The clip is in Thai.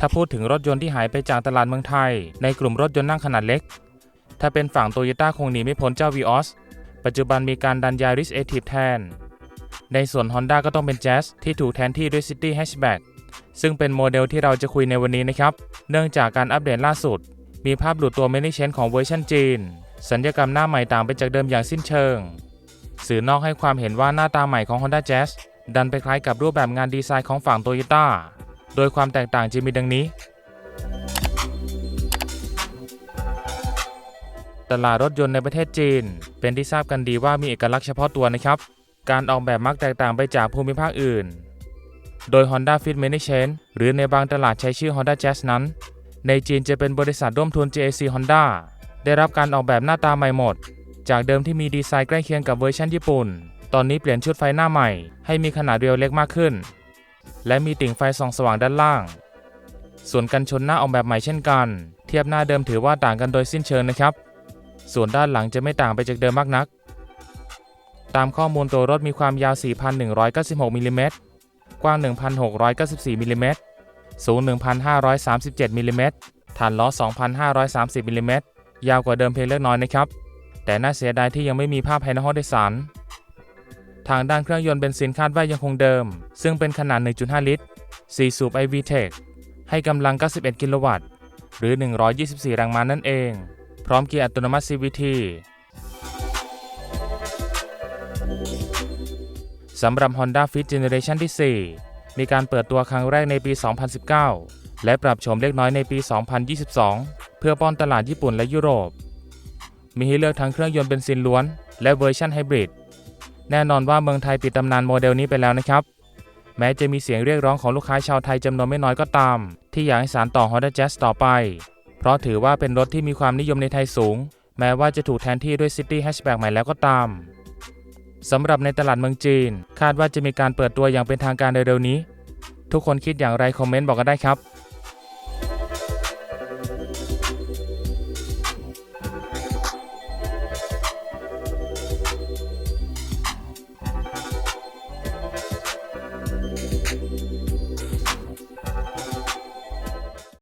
ถ้าพูดถึงรถยนต์ที่หายไปจากตลาดเมืองไทย ในกลุ่มรถยนต์นั่งขนาดเล็ก ถ้าเป็นฝั่งโตโยต้าคงหนีไม่พ้นเจ้า Vios ปัจจุบันมีการดัน Yaris a t i v แทน ในส่วน Honda ก็ต้องเป็น Jazz ที่ถูกแทนที่ด้วย City Hatchback ซึ่งเป็นโมเดลที่เราจะคุยในวันนี้นะครับ เนื่องจากการอัปเดตล่าสุด มีภาพหลุดตัว Many Chain ของเวอร์ชันจีน สัญญกรรมหน้าใหม่ต่างไปจากเดิมอย่างสิ้นเชิง สื่อนอกให้ความเห็นว่าหน้าตาใหม่ของ Honda Jazz ดันไปคล้ายกับรูปแบบงานดีไซน์ของฝั่งโตโยต้า โดยความแตกต่างจะมีดังนี้ ตลาดรถยนต์ในประเทศจีน เป็นที่ทราบกันดีว่ามีเอกลักษณ์เฉพาะตัวนะครับ การออกแบบมักแตกต่างไปจากภูมิภาคอื่น โดย Honda Fit Many Chain หรือในบางตลาดใช้ชื่อ Honda Jazz นั้น ในจีนจะเป็นบริษัทร่วมทุน JAC Honda ได้รับการออกแบบหน้าตาใหม่หมด จากเดิมที่มีดีไซน์ใกล้เคียงกับเวอร์ชันญี่ปุ่น ตอนนี้เปลี่ยนชุดไฟหน้าใหม่ ให้มีขนาดเรียวเล็กมากขึ้น และมีติ่งไฟส่องสว่างด้านล่าง ส่วนกันชนหน้าออกแบบใหม่เช่นกัน เทียบหน้าเดิมถือว่าต่างกันโดยสิ้นเชิงนะครับ ส่วนด้านหลังจะไม่ต่างไปจากเดิมมากนัก ตามข้อมูลตัวรถมีความยาว 4,196มิลลิเมตรกว้าง 1,694มิลลิเมตรสูง 1,537มิลลิเมตรฐานล้อ 2,530มิลลิเมตรยาวกว่าเดิมเพียงเล็กน้อยนะครับ แต่น่าเสียดายที่ยังไม่มีภาพภายในห้องโดยสาร ทางด้านเครื่องยนต์เบนซินคาดว่ายังคงเดิม ซึ่งเป็นขนาด 1.5 ลิตร 4 สูบ iVTEC ให้กำลัง 91 กิโลวัตต์ หรือ 124 แรงม้านั่นเอง พร้อมเกียร์อัตโนมัติ CVT สำหรับ Honda Fit Generation ที่ 4 มีการเปิดตัวครั้งแรกในปี 2019 และปรับโฉมเล็กน้อยในปี 2022 เพื่อป้อนตลาดญี่ปุ่นและยุโรป มีให้เลือกทั้งเครื่องยนต์เบนซินล้วน และเวอร์ชันไฮบริด แน่นอนว่าเมืองไทยปิดตำนานโมเดลนี้ไปแล้วนะครับ แม้จะมีเสียงเรียกร้องของลูกค้าชาวไทยจำนวนไม่น้อยก็ตาม ที่อยากให้สารต่อ Honda Jazz ต่อไป เพราะถือว่าเป็นรถที่มีความนิยมในไทยสูง แม้ว่าจะถูกแทนที่ด้วย City Hatchback ใหม่แล้วก็ตามสำหรับในตลาดเมืองจีน คาดว่าจะมีการเปิดตัวอย่างเป็นทางการเร็วๆนี้ ทุกคนคิดอย่างไรคอมเมนต์บอกกันได้ครับ